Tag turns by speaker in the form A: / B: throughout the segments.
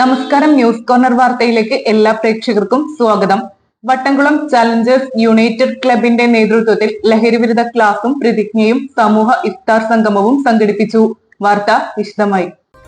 A: നമസ്കാരം news corner വാർത്തയിലേക്ക് എല്ലാ പ്രേക്ഷകർക്കും സ്വാഗതം. വട്ടംകുളം ചലഞ്ചേഴ്സ് യുണൈറ്റഡ് ക്ലബിന്റെ നേതൃത്വത്തിൽ ലഹരിവിരുദ്ധ ക്ലാസും പ്രതിജ്ഞയും സമൂഹ ഇഫ്താർ സംഗമവും സംഘടിപ്പിച്ചു. വാർത്ത വിശദമായി.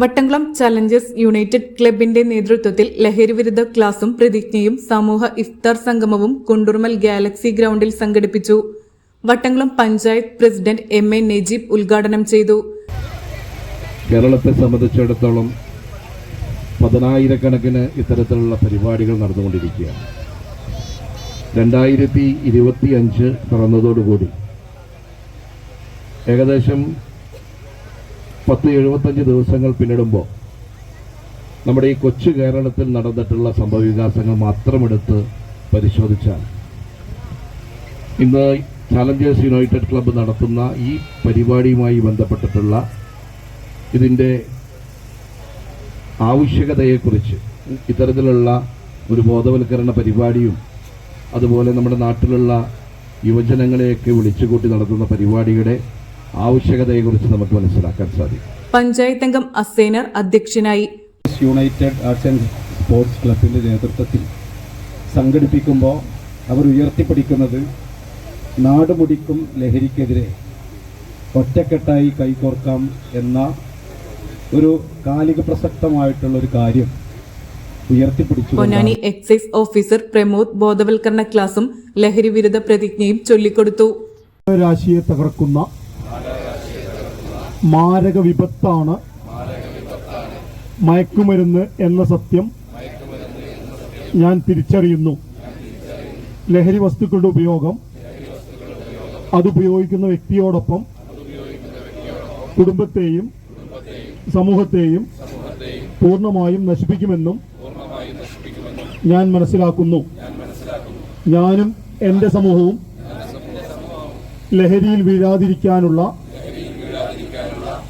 A: വട്ടംകുളം ചലഞ്ചേഴ്സ് യുണൈറ്റഡ് ക്ലബിന്റെ നേതൃത്വത്തിൽ ലഹരി വിരുദ്ധ ക്ലാസും പ്രതിജ്ഞയും സമൂഹ ഇഫ്താർ സംഗമവും കുണ്ടുർമൽ ഗാലക്സി ഗ്രൗണ്ടിൽ സംഘടിപ്പിച്ചു. Vattamkulam panchayat president M A Najeeb ഉദ്ഘാടനം ചെയ്തു.
B: കേരളത്തെ സംബന്ധിച്ചിടത്തോളം പതിനായിരക്കണക്കിന് ഇത്തരത്തിലുള്ള പരിപാടികൾ നടന്നുകൊണ്ടിരിക്കുകയാണ്. രണ്ടായിരത്തി ഇരുപത്തി അഞ്ച് പിറന്നതോടുകൂടി ഏകദേശം പത്ത് എഴുപത്തഞ്ച് ദിവസങ്ങൾ പിന്നിടുമ്പോൾ നമ്മുടെ ഈ കൊച്ചു കേരളത്തിൽ നടന്നിട്ടുള്ള സംഭവവികാസങ്ങൾ മാത്രമെടുത്ത് പരിശോധിച്ചാൽ ഇന്ന് ചാലഞ്ചേഴ്സ് യുണൈറ്റഡ് ക്ലബ്ബ് നടത്തുന്ന ഈ പരിപാടിയുമായി ബന്ധപ്പെട്ടിട്ടുള്ള ഇതിന്റെ ആവശ്യകതയെക്കുറിച്ച് ഇത്തരത്തിലുള്ള ഒരു ബോധവൽക്കരണ പരിപാടിയും അതുപോലെ നമ്മുടെ നാട്ടിലുള്ള യുവജനങ്ങളെയൊക്കെ വിളിച്ചുകൂട്ടി നടത്തുന്ന പരിപാടിയുടെ ആവശ്യകതയെക്കുറിച്ച് നമുക്ക് മനസ്സിലാക്കാൻ സാധിക്കും.
A: പഞ്ചായത്ത് അംഗം അസേനർ അധ്യക്ഷനായി.
C: യുണൈറ്റഡ് ആർട്സ് ആൻഡ് സ്പോർട്സ് ക്ലബിന്റെ നേതൃത്വത്തിൽ സംഘടിപ്പിക്കുമ്പോൾ അവർ ഉയർത്തിപ്പിടിക്കുന്നത് നാടുമുടിക്കും ലഹരിക്കെതിരെ ഒറ്റക്കെട്ടായി കൈകോർക്കാം എന്ന ഒരു കാലിക പ്രസക്തമായിട്ടുള്ള ഒരു കാര്യം ഉയർത്തിപ്പിടിച്ചു
A: പൊന്നാനി എക്സൈസ് ഓഫീസർ പ്രമോദ് ബോധവൽക്കരണ ക്ലാസും ലഹരി വിരുദ്ധ പ്രതിജ്ഞയും ചൊല്ലിക്കൊടുത്തു.
D: രാശിയെ തകർക്കുന്ന മാരക വിപത്താണ് മയക്കുമരുന്ന് എന്ന സത്യം ഞാൻ തിരിച്ചറിയുന്നു. ലഹരി വസ്തുക്കളുടെ ഉപയോഗം അതുപയോഗിക്കുന്ന വ്യക്തിയോടൊപ്പം കുടുംബത്തെയും സമൂഹത്തെയും പൂർണമായും നശിപ്പിക്കുമെന്നും ഞാൻ മനസ്സിലാക്കുന്നു. ഞാനും എന്റെ സമൂഹവും ലഹരിയിൽ വീഴാതിരിക്കാനുള്ള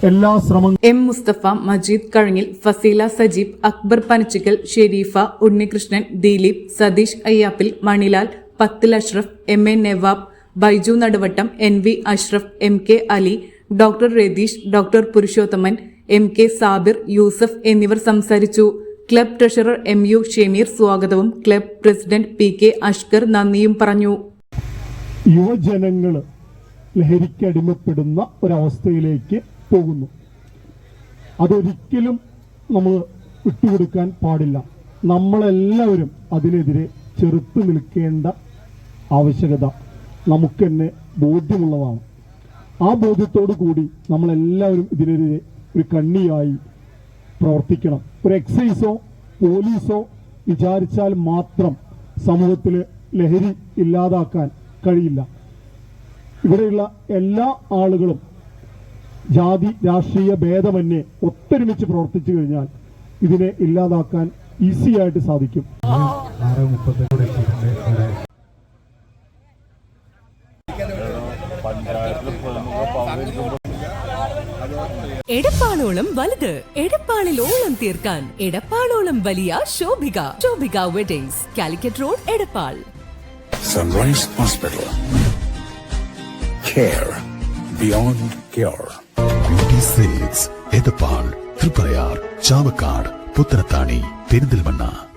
D: എല്ലാ ശ്രമങ്ങളും
A: M Musthafa Majeed Kazhangil Faseela Sajeeb Akbar Panachikkal Sherifa Unnikrishnan Dileep Satheesh Ayyappil Manilal Pathil Ashraf M A Nawab Baiju Naduvattom N V Ashraf M K Ali doctor Ratheesh doctor Purushothaman M K Sabir Yusuf എന്നിവർ സംസാരിച്ചു. Club treasurer M U Shemeer സ്വാഗതവും club president P K Ashkar നന്ദിയും പറഞ്ഞു.
D: യുവജനങ്ങൾ ലഹരിക്കടിമപ്പെടുന്ന ഒരവസ്ഥയിലേക്ക് പോകുന്നു. അതൊരിക്കലും നമ്മൾ വിട്ടുകൊടുക്കാൻ പാടില്ല. നമ്മളെല്ലാവരും അതിനെതിരെ ചെറുത്തു നിൽക്കേണ്ട ആവശ്യകത നമുക്ക് തന്നെ ബോധ്യമുള്ളതാണ്. ആ ബോധ്യത്തോടു കൂടി നമ്മളെല്ലാവരും ഇതിനെതിരെ ഒരു കണ്ണിയായി പ്രവർത്തിക്കണം. ഒരു എക്സൈസോ പോലീസോ വിചാരിച്ചാൽ മാത്രം സമൂഹത്തിൽ ലഹരി ഇല്ലാതാക്കാൻ കഴിയില്ല. ഇവിടെയുള്ള എല്ലാ ആളുകളും ജാതി രാഷ്ട്രീയ ഭേദമന്യേ ഒത്തൊരുമിച്ച് പ്രവർത്തിച്ചു കഴിഞ്ഞാൽ ഇതിനെ ഇല്ലാതാക്കാൻ ഈസി ആയിട്ട് സാധിക്കും.
E: എടപ്പാളോളം വലുത് എടപ്പാളിൽ ഓളം തീർക്കാൻ എടപ്പാളോളം വലിയ Shobhika Shobhika weddings Calicut road Edappal.
F: Sunrise hospital Care.
G: Beauty silks Edappal Triprayar Chavakkad Puthanathani Perinthalmanna.